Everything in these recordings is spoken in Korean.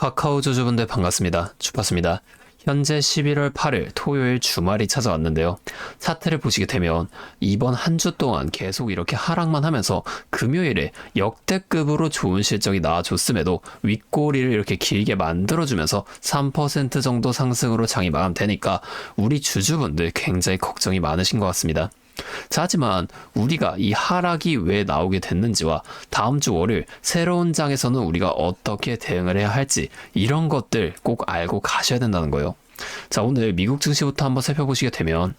카카오 주주분들 반갑습니다. 주파수입니다. 현재 11월 8일 토요일 주말이 찾아왔는데요. 차트를 보시게 되면 이번 한 주 동안 계속 이렇게 하락만 하면서 금요일에 역대급으로 좋은 실적이 나와줬음에도 윗꼬리를 이렇게 길게 만들어주면서 3% 정도 상승으로 장이 마감되니까 우리 주주분들 굉장히 걱정이 많으신 것 같습니다. 자, 하지만 우리가 이 하락이 왜 나오게 됐는지와 다음 주 월요일 새로운 장에서는 우리가 어떻게 대응을 해야 할지 이런 것들 꼭 알고 가셔야 된다는 거예요. 자, 오늘 미국 증시부터 한번 살펴보시게 되면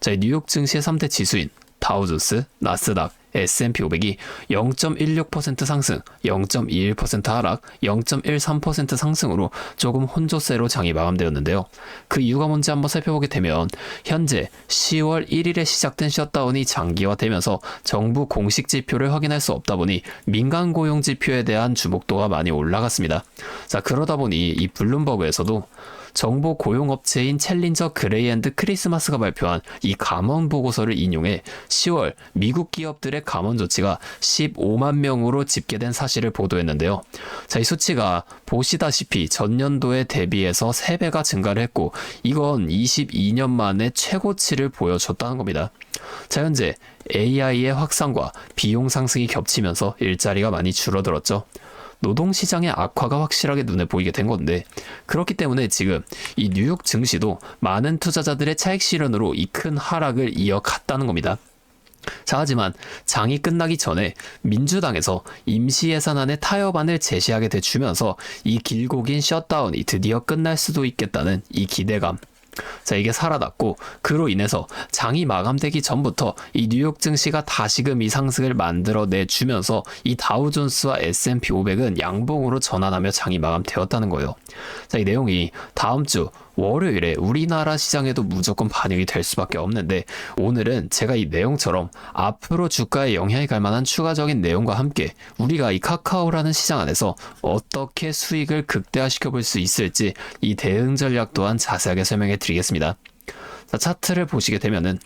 자, 이 뉴욕 증시의 3대 지수인 다우존스, 나스닥, S&P 500이 0.16% 상승, 0.21% 하락, 0.13% 상승으로 조금 혼조세로 장이 마감되었는데요. 그 이유가 뭔지 한번 살펴보게 되면 현재 10월 1일에 시작된 셧다운이 장기화되면서 정부 공식 지표를 확인할 수 없다 보니 민간 고용 지표에 대한 주목도가 많이 올라갔습니다. 자, 그러다 보니 이 블룸버그에서도 정보 고용업체인 챌린저 그레이앤드 크리스마스가 발표한 이 감원 보고서를 인용해 10월 미국 기업들의 감원 조치가 15만 명으로 집계된 사실을 보도했는데요. 자, 이 수치가 보시다시피 전년도에 대비해서 3배가 증가를 했고 이건 22년 만에 최고치를 보여줬다는 겁니다. 자, 현재 AI의 확산과 비용 상승이 겹치면서 일자리가 많이 줄어들었죠. 노동시장의 악화가 확실하게 눈에 보이게 된 건데 그렇기 때문에 지금 이 뉴욕 증시도 많은 투자자들의 차익 실현으로 이 큰 하락을 이어갔다는 겁니다. 자, 하지만 장이 끝나기 전에 민주당에서 임시 예산안의 타협안을 제시하게 되주면서 이 길고 긴 셧다운이 드디어 끝날 수도 있겠다는 이 기대감 자, 이게 살아났고, 그로 인해서 장이 마감되기 전부터 이 뉴욕 증시가 다시금 이 상승을 만들어내 주면서 이 다우존스와 S&P 500은 양봉으로 전환하며 장이 마감되었다는 거예요. 자, 이 내용이 다음 주 월요일에 우리나라 시장에도 무조건 반영이 될 수밖에 없는데 오늘은 제가 이 내용처럼 앞으로 주가에 영향이 갈 만한 추가적인 내용과 함께 우리가 이 카카오라는 시장 안에서 어떻게 수익을 극대화시켜 볼 수 있을지 이 대응 전략 또한 자세하게 설명해 드리겠습니다. 자, 차트를 보시게 되면은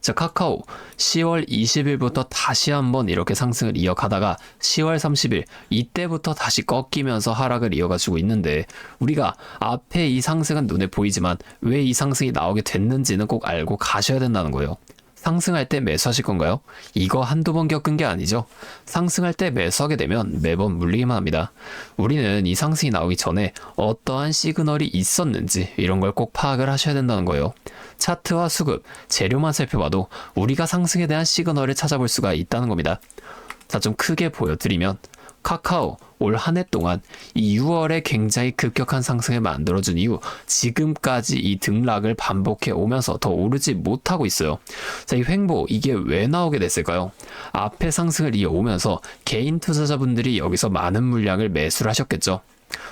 자, 카카오 10월 20일부터 다시 한번 이렇게 상승을 이어가다가 10월 30일 이때부터 다시 꺾이면서 하락을 이어가지고 있는데 우리가 앞에 이 상승은 눈에 보이지만 왜 이 상승이 나오게 됐는지는 꼭 알고 가셔야 된다는 거예요. 상승할 때 매수하실 건가요? 이거 한두 번 겪은 게 아니죠. 상승할 때 매수하게 되면 매번 물리기만 합니다. 우리는 이 상승이 나오기 전에 어떠한 시그널이 있었는지 이런 걸 꼭 파악을 하셔야 된다는 거예요. 차트와 수급, 재료만 살펴봐도 우리가 상승에 대한 시그널을 찾아볼 수가 있다는 겁니다. 자, 좀 크게 보여드리면 카카오 올 한 해 동안 이 6월에 굉장히 급격한 상승을 만들어준 이후 지금까지 이 등락을 반복해 오면서 더 오르지 못하고 있어요. 자, 이 횡보 이게 왜 나오게 됐을까요? 앞에 상승을 이어오면서 개인 투자자분들이 여기서 많은 물량을 매수를 하셨겠죠.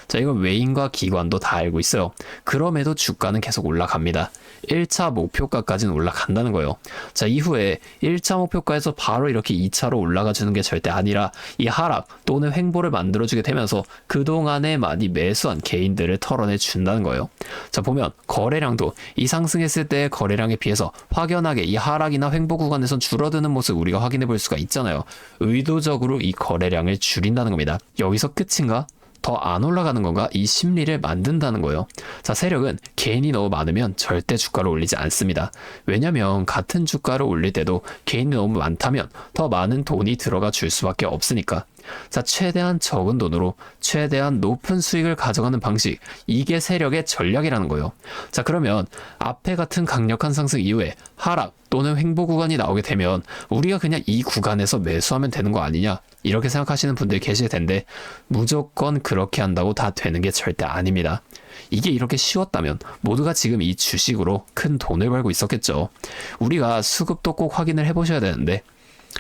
자, 이건 외인과 기관도 다 알고 있어요. 그럼에도 주가는 계속 올라갑니다. 1차 목표가까지는 올라간다는 거예요. 자, 이후에 1차 목표가에서 바로 이렇게 2차로 올라가 주는 게 절대 아니라 이 하락 또는 횡보를 만들어 주게 되면서 그동안에 많이 매수한 개인들을 털어내 준다는 거예요. 자, 보면 거래량도 이 상승했을 때 거래량에 비해서 확연하게 이 하락이나 횡보 구간에선 줄어드는 모습 우리가 확인해 볼 수가 있잖아요. 의도적으로 이 거래량을 줄인다는 겁니다. 여기서 끝인가? 더 안 올라가는 건가? 이 심리를 만든다는 거예요. 자, 세력은 개인이 너무 많으면 절대 주가를 올리지 않습니다. 왜냐면 같은 주가를 올릴 때도 개인이 너무 많다면 더 많은 돈이 들어가 줄 수밖에 없으니까. 자, 최대한 적은 돈으로 최대한 높은 수익을 가져가는 방식. 이게 세력의 전략이라는 거예요. 자, 그러면 앞에 같은 강력한 상승 이후에 하락 또는 횡보 구간이 나오게 되면 우리가 그냥 이 구간에서 매수하면 되는 거 아니냐? 이렇게 생각하시는 분들이 계실 텐데 무조건 그렇게 한다고 다 되는 게 절대 아닙니다. 이게 이렇게 쉬웠다면 모두가 지금 이 주식으로 큰 돈을 벌고 있었겠죠. 우리가 수급도 꼭 확인을 해보셔야 되는데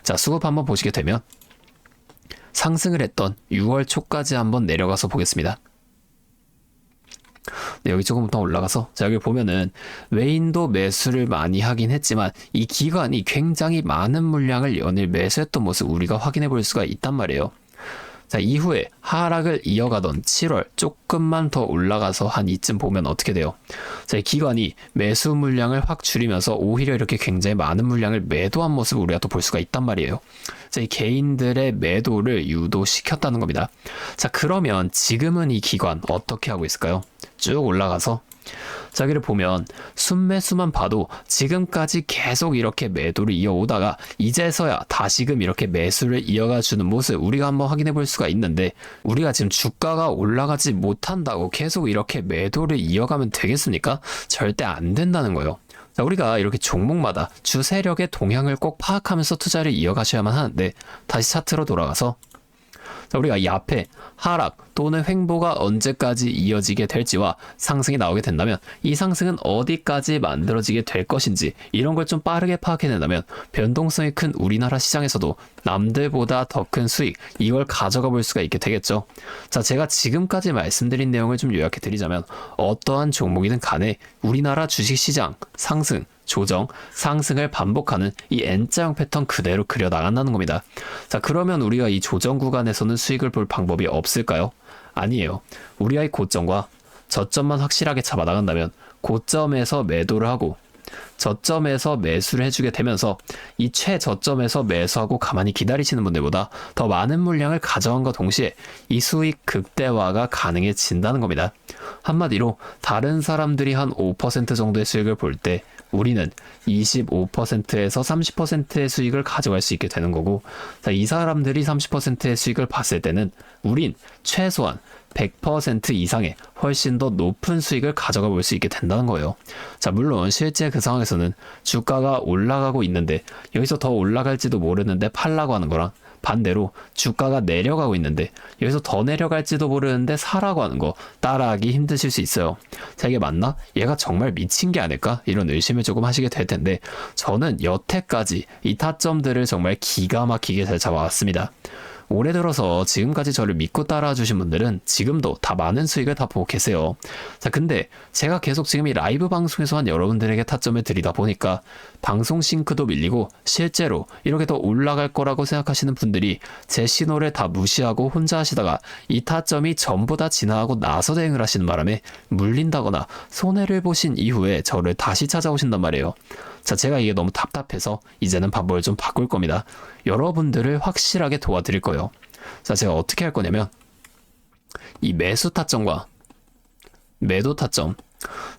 자, 수급 한번 보시게 되면 상승을 했던 6월 초까지 한번 내려가서 보겠습니다. 네, 여기 조금 더 올라가서 자 여기 보면은 외인도 매수를 많이 하긴 했지만 이 기관이 굉장히 많은 물량을 연일 매수했던 모습 우리가 확인해 볼 수가 있단 말이에요. 자, 이후에 하락을 이어가던 7월 조금만 더 올라가서 한 이쯤 보면 어떻게 돼요? 자, 이 기관이 매수 물량을 확 줄이면서 오히려 이렇게 굉장히 많은 물량을 매도한 모습을 우리가 또 볼 수가 있단 말이에요. 자, 이 개인들의 매도를 유도시켰다는 겁니다. 자, 그러면 지금은 이 기관 어떻게 하고 있을까요? 쭉 올라가서 자, 여기를 보면 순매수만 봐도 지금까지 계속 이렇게 매도를 이어오다가 이제서야 다시금 이렇게 매수를 이어가 주는 모습 우리가 한번 확인해 볼 수가 있는데 우리가 지금 주가가 올라가지 못한다고 계속 이렇게 매도를 이어가면 되겠습니까? 절대 안 된다는 거예요. 자, 우리가 이렇게 종목마다 주 세력의 동향을 꼭 파악하면서 투자를 이어가셔야만 하는데 다시 차트로 돌아가서 자, 우리가 이 앞에 하락 또는 횡보가 언제까지 이어지게 될지와 상승이 나오게 된다면 이 상승은 어디까지 만들어지게 될 것인지 이런 걸 좀 빠르게 파악해낸다면 변동성이 큰 우리나라 시장에서도 남들보다 더 큰 수익 이걸 가져가 볼 수가 있게 되겠죠. 자, 제가 지금까지 말씀드린 내용을 좀 요약해 드리자면 어떠한 종목이든 간에 우리나라 주식 시장 상승 조정, 상승을 반복하는 이 N자형 패턴 그대로 그려 나간다는 겁니다. 자, 그러면 우리가 이 조정 구간에서는 수익을 볼 방법이 없을까요? 아니에요. 우리의 고점과 저점만 확실하게 잡아 나간다면 고점에서 매도를 하고 저점에서 매수를 해주게 되면서 이 최저점에서 매수하고 가만히 기다리시는 분들보다 더 많은 물량을 가져간과 동시에 이 수익 극대화가 가능해진다는 겁니다. 한마디로 다른 사람들이 한 5% 정도의 수익을 볼 때 우리는 25%에서 30%의 수익을 가져갈 수 있게 되는 거고 자, 이 사람들이 30%의 수익을 봤을 때는 우린 최소한 100% 이상의 훨씬 더 높은 수익을 가져가 볼 수 있게 된다는 거예요. 자, 물론 실제 그 상황에서 는 주가가 올라가고 있는데 여기서 더 올라갈지도 모르는데 팔라고 하는 거랑 반대로 주가가 내려가고 있는데 여기서 더 내려갈지도 모르는데 사라고 하는 거 따라하기 힘드실 수 있어요. 자, 이게 맞나? 얘가 정말 미친 게 아닐까? 이런 의심을 조금 하시게 될 텐데 저는 여태까지 이 타점들을 정말 기가 막히게 잘 잡아왔습니다. 올해 들어서 지금까지 저를 믿고 따라와 주신 분들은 지금도 다 많은 수익을 다 보고 계세요. 자, 근데 제가 계속 지금 이 라이브 방송에서 한 여러분들에게 타점을 드리다 보니까 방송 싱크도 밀리고 실제로 이렇게 더 올라갈 거라고 생각하시는 분들이 제 신호를 다 무시하고 혼자 하시다가 이 타점이 전부 다 지나가고 나서 대응을 하시는 바람에 물린다거나 손해를 보신 이후에 저를 다시 찾아오신단 말이에요. 자, 제가 이게 너무 답답해서 이제는 방법을 좀 바꿀 겁니다. 여러분들을 확실하게 도와드릴 거예요. 자, 제가 어떻게 할 거냐면 이 매수 타점과 매도 타점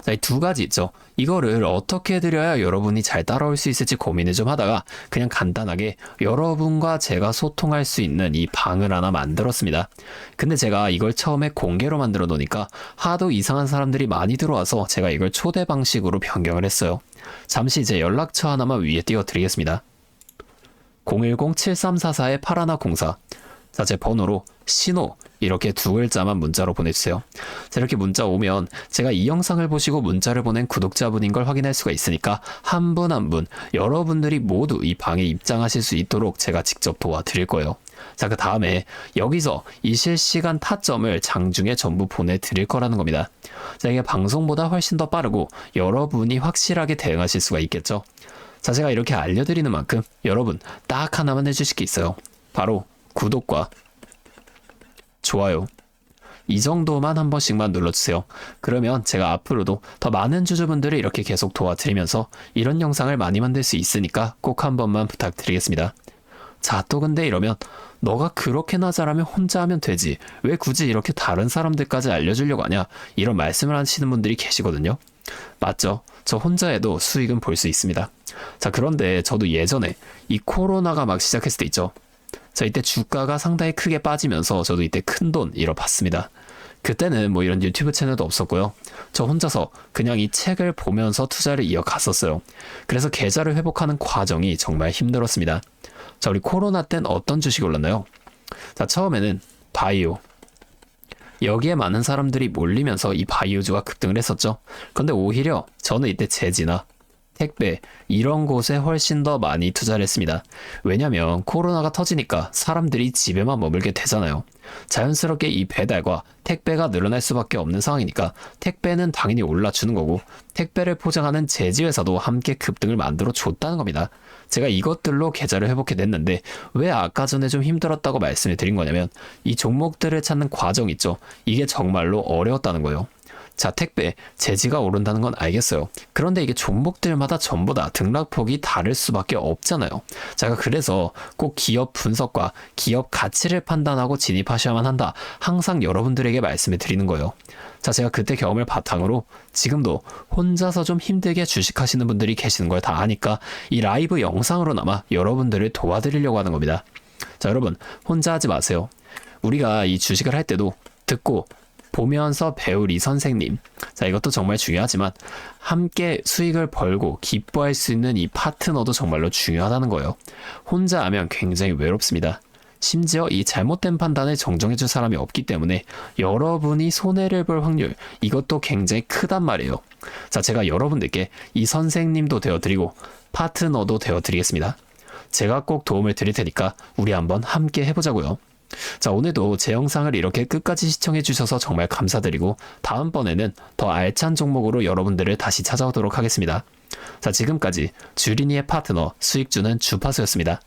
자, 이 두 가지 있죠. 이거를 어떻게 해드려야 여러분이 잘 따라올 수 있을지 고민을 좀 하다가 그냥 간단하게 여러분과 제가 소통할 수 있는 이 방을 하나 만들었습니다. 근데 제가 이걸 처음에 공개로 만들어 놓으니까 하도 이상한 사람들이 많이 들어와서 제가 이걸 초대 방식으로 변경을 했어요. 잠시 제 연락처 하나만 위에 띄워드리겠습니다. 010-7344-8104 자, 제 번호로 신호 이렇게 두 글자만 문자로 보내주세요. 자, 이렇게 문자 오면 제가 이 영상을 보시고 문자를 보낸 구독자분인 걸 확인할 수가 있으니까 한 분 한분 여러분들이 모두 이 방에 입장하실 수 있도록 제가 직접 도와드릴 거예요. 자, 그 다음에 여기서 이 실시간 타점을 장중에 전부 보내드릴 거라는 겁니다. 자, 이게 방송보다 훨씬 더 빠르고 여러분이 확실하게 대응하실 수가 있겠죠. 자, 제가 이렇게 알려드리는 만큼 여러분 딱 하나만 해주실 게 있어요. 바로 구독과 좋아요. 이 정도만 한 번씩만 눌러주세요. 그러면 제가 앞으로도 더 많은 주주분들을 이렇게 계속 도와드리면서 이런 영상을 많이 만들 수 있으니까 꼭 한 번만 부탁드리겠습니다. 자, 또 근데 이러면 너가 그렇게나 잘하면 혼자 하면 되지. 왜 굳이 이렇게 다른 사람들까지 알려주려고 하냐? 이런 말씀을 하시는 분들이 계시거든요. 맞죠? 저 혼자 해도 수익은 볼 수 있습니다. 자, 그런데 저도 예전에 이 코로나가 막 시작했을 때 있죠. 자, 이때 주가가 상당히 크게 빠지면서 저도 이때 큰 돈 잃어봤습니다. 그때는 뭐 이런 유튜브 채널도 없었고요. 저 혼자서 그냥 이 책을 보면서 투자를 이어갔었어요. 그래서 계좌를 회복하는 과정이 정말 힘들었습니다. 자, 우리 코로나 땐 어떤 주식이 올랐나요? 자, 처음에는 바이오. 여기에 많은 사람들이 몰리면서 이 바이오주가 급등을 했었죠. 그런데 오히려 저는 이때 재지나 택배 이런 곳에 훨씬 더 많이 투자를 했습니다. 왜냐면 코로나가 터지니까 사람들이 집에만 머물게 되잖아요. 자연스럽게 이 배달과 택배가 늘어날 수밖에 없는 상황이니까 택배는 당연히 올라주는 거고 택배를 포장하는 제지 회사도 함께 급등을 만들어 줬다는 겁니다. 제가 이것들로 계좌를 회복해 냈는데 왜 아까 전에 좀 힘들었다고 말씀을 드린 거냐면 이 종목들을 찾는 과정 있죠. 이게 정말로 어려웠다는 거예요. 자, 택배, 재지가 오른다는 건 알겠어요. 그런데 이게 종목들마다 전부 다 등락폭이 다를 수밖에 없잖아요. 제가 그래서 꼭 기업 분석과 기업 가치를 판단하고 진입하셔야만 한다. 항상 여러분들에게 말씀을 드리는 거예요. 자, 제가 그때 경험을 바탕으로 지금도 혼자서 좀 힘들게 주식하시는 분들이 계시는 걸 다 아니까 이 라이브 영상으로나마 여러분들을 도와드리려고 하는 겁니다. 자, 여러분, 혼자 하지 마세요. 우리가 이 주식을 할 때도 듣고 보면서 배울 이 선생님. 자, 이것도 정말 중요하지만 함께 수익을 벌고 기뻐할 수 있는 이 파트너도 정말로 중요하다는 거예요. 혼자 하면 굉장히 외롭습니다. 심지어 이 잘못된 판단을 정정해줄 사람이 없기 때문에 여러분이 손해를 볼 확률 이것도 굉장히 크단 말이에요. 자, 제가 여러분들께 이 선생님도 되어드리고 파트너도 되어드리겠습니다. 제가 꼭 도움을 드릴 테니까 우리 한번 함께 해보자고요. 자, 오늘도 제 영상을 이렇게 끝까지 시청해주셔서 정말 감사드리고, 다음번에는 더 알찬 종목으로 여러분들을 다시 찾아오도록 하겠습니다. 자, 지금까지 주린이의 파트너 수익주는 주파수였습니다.